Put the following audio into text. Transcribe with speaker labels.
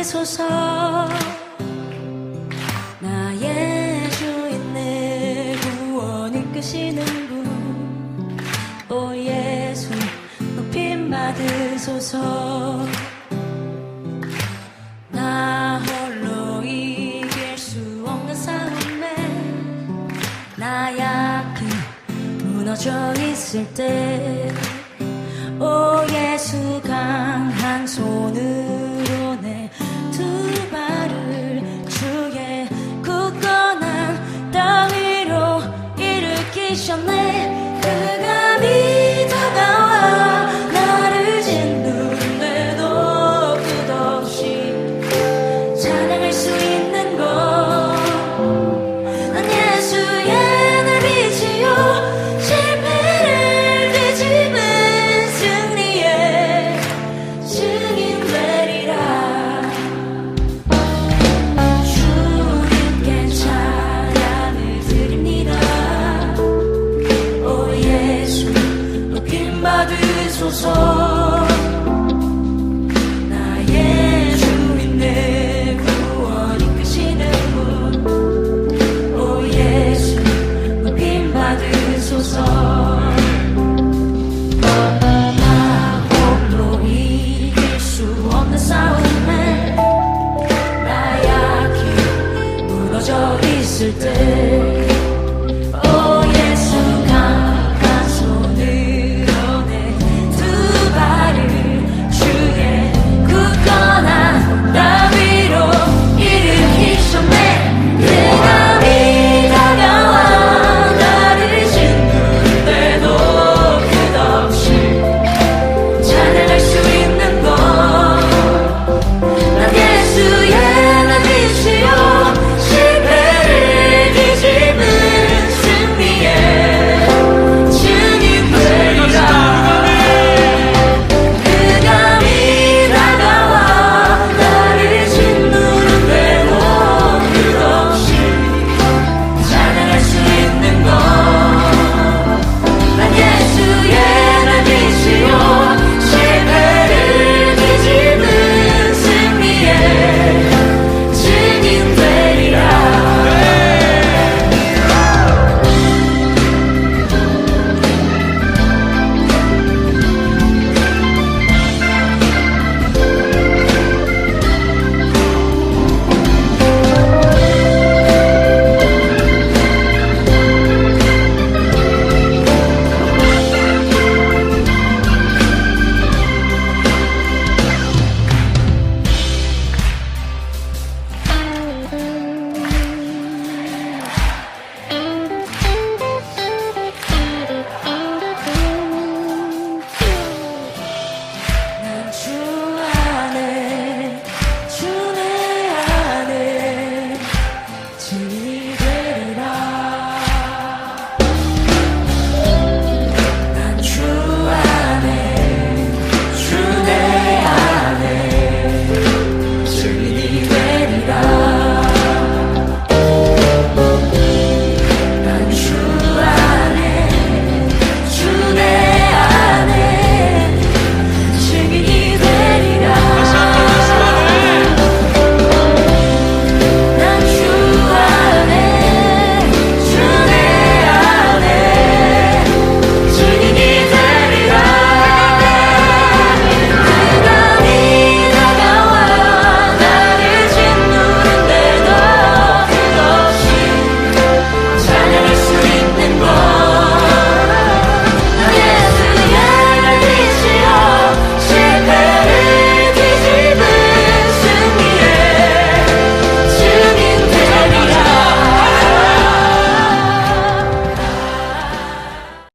Speaker 1: 받으소서 나의 주인 내 구원 이끄시는 분 오 예수 높임 받으소서. 나 홀로 이길 수 없는 싸움에 나 약해. 무너져 있을 때 说说。